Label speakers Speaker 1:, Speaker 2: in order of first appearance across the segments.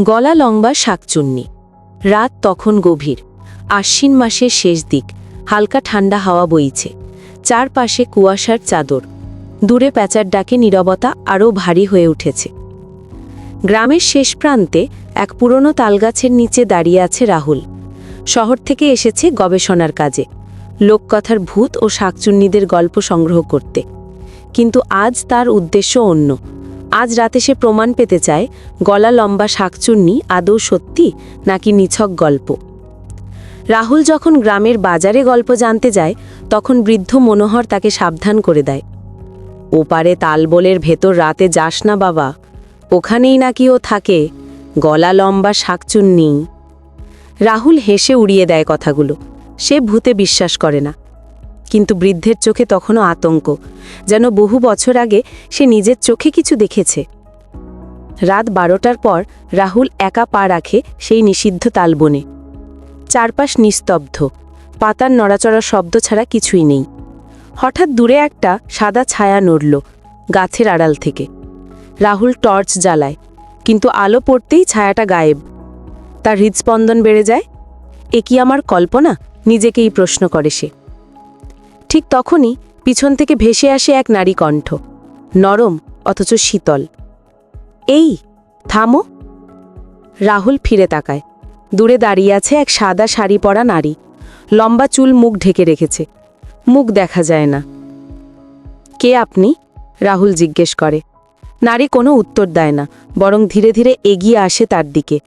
Speaker 1: গলা লম্বা শাকচুন্নি। রাত তখন গভীর। আশ্বিন মাসের শেষ দিক। হালকা ঠান্ডা হাওয়া বইছে। চারপাশে কুয়াশার চাদর। দূরে প্যাঁচার ডাকে নীরবতা আরও ভারী হয়ে উঠেছে। গ্রামের শেষ প্রান্তে এক পুরনো তালগাছের নিচে দাঁড়িয়ে আছে রাহুল। শহর থেকে এসেছে গবেষণার কাজে। লোককথার ভূত ও শাকচুন্নিদের গল্প সংগ্রহ করতে। কিন্তু আজ তার উদ্দেশ্য অন্য। আজ রাতে সে প্রমাণ পেতে চায়, গলা লম্বা শাকচুন্নি আদৌ সত্যি নাকি নিছক গল্প। রাহুল যখন গ্রামের বাজারে গল্প জানতে যায়, তখন বৃদ্ধ মনোহর তাকে সাবধান করে দেয়। ওপারে তালবলের ভেতর রাতে যাস না বাবা, ওখানেই নাকি ও থাকে, গলা লম্বা শাকচুন্নি। রাহুল হেসে উড়িয়ে দেয় কথাগুলো, সে ভূতে বিশ্বাস করে না। কিন্তু বৃদ্ধের চোখে তখনও আতঙ্ক, যেন বহু বছর আগে সে নিজের চোখে কিছু দেখেছে। রাত বারোটার পর রাহুল একা পা রাখে সেই নিষিদ্ধ তালবনে। চারপাশ নিস্তব্ধ, পাতার নড়াচড়া শব্দ ছাড়া কিছুই নেই। হঠাৎ দূরে একটা সাদা ছায়া নড়ল গাছের আড়াল থেকে। রাহুল টর্চ জ্বালায়, কিন্তু আলো পড়তেই ছায়াটা গায়েব। তার হৃদস্পন্দন বেড়ে যায়, এ কি আমার কল্পনা? নিজেকেই প্রশ্ন করে সে। ঠিক তখনই পিছন থেকে ভেসে আসে এক নারী কণ্ঠ, নরম অথচ শীতল। এই, থামো। রাহুল ফিরে তাকায়। দূরে দাঁড়িয়ে আছে এক সাদা শাড়ি পরা নারী। লম্বা চুল মুখ ঢেকে রেখেছে। মুখ দেখা যায় না। কে আপনি? রাহুল জিজ্ঞেস করে। নারী কোনো উত্তর দেয় না, বরং ধীরে ধীরে এগিয়ে আসে তার দিকে।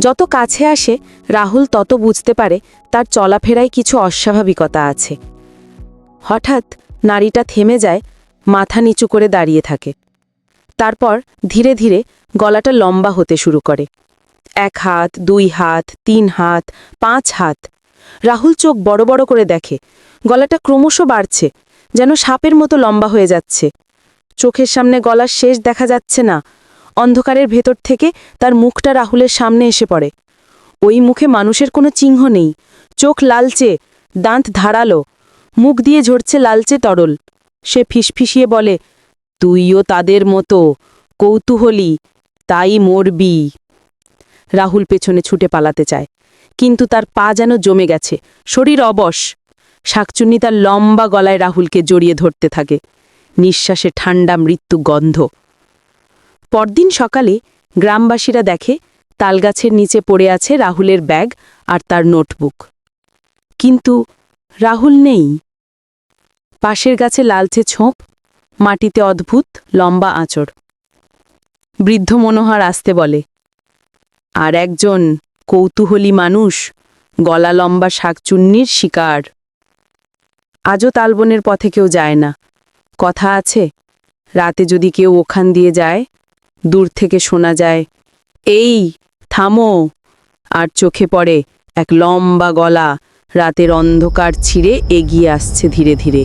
Speaker 1: যত কাছে আসে, রাহুল তত বুঝতে পারে তার চলাফেরায় কিছু অস্বাভাবিকতা আছে। হঠাৎ নারীটা থেমে যায়, মাথা নিচু করে দাঁড়িয়ে থাকে। তারপর ধীরে ধীরে গলাটা লম্বা হতে শুরু করে। এক হাত, দুই হাত, তিন হাত, পাঁচ হাত। রাহুল চোখ বড় বড় করে দেখে। গলাটা ক্রমশ বাড়ছে, যেন সাপের মতো লম্বা হয়ে যাচ্ছে। চোখের সামনে গলার শেষ দেখা যাচ্ছে না। অন্ধকারের ভেতর থেকে তার মুখটা রাহুলের সামনে এসে পড়ে। ওই মুখে মানুষের কোনো চিহ্ন নেই। চোখ লালচে, দাঁত ধারালো। মুখ দিয়ে ঝরছে লালচে তরল। সে ফিসফিসিয়ে বলে, তুইও তাদের মতো, কৌতূহলী, তাই মরবি। রাহুল পেছনে ছুটে পালাতে চায়, কিন্তু তার পা যেন জমে গেছে, শরীর অবশ। শাকচুন্নি তার লম্বা গলায় রাহুলকে জড়িয়ে ধরতে থাকে। নিঃশ্বাসে ঠান্ডা মৃত্যু গন্ধ। পরদিন সকালে গ্রামবাসীরা দেখে, তালগাছের নিচে পড়ে আছে রাহুলের ব্যাগ আর তার নোটবুক। কিন্তু রাহুল নেই। পাশের গাছে লালচে ছোপ, মাটিতে অদ্ভুত, লম্বা আঁচড়। বৃদ্ধ মনোহর আসতে বলে, আর একজন কৌতূহলী মানুষ গলা লম্বা শাকচুন্নির শিকার। আজও তালবনের পথে কেউ যায় না। কথা আছে, রাতে যদি কেউ ওখান দিয়ে যায়, দূর থেকে শোনা যায়, এই, থামো। আর চোখে পড়ে এক লম্বা গলা, রাতের অন্ধকার ছিঁড়ে এগিয়ে আসছে ধীরে ধীরে।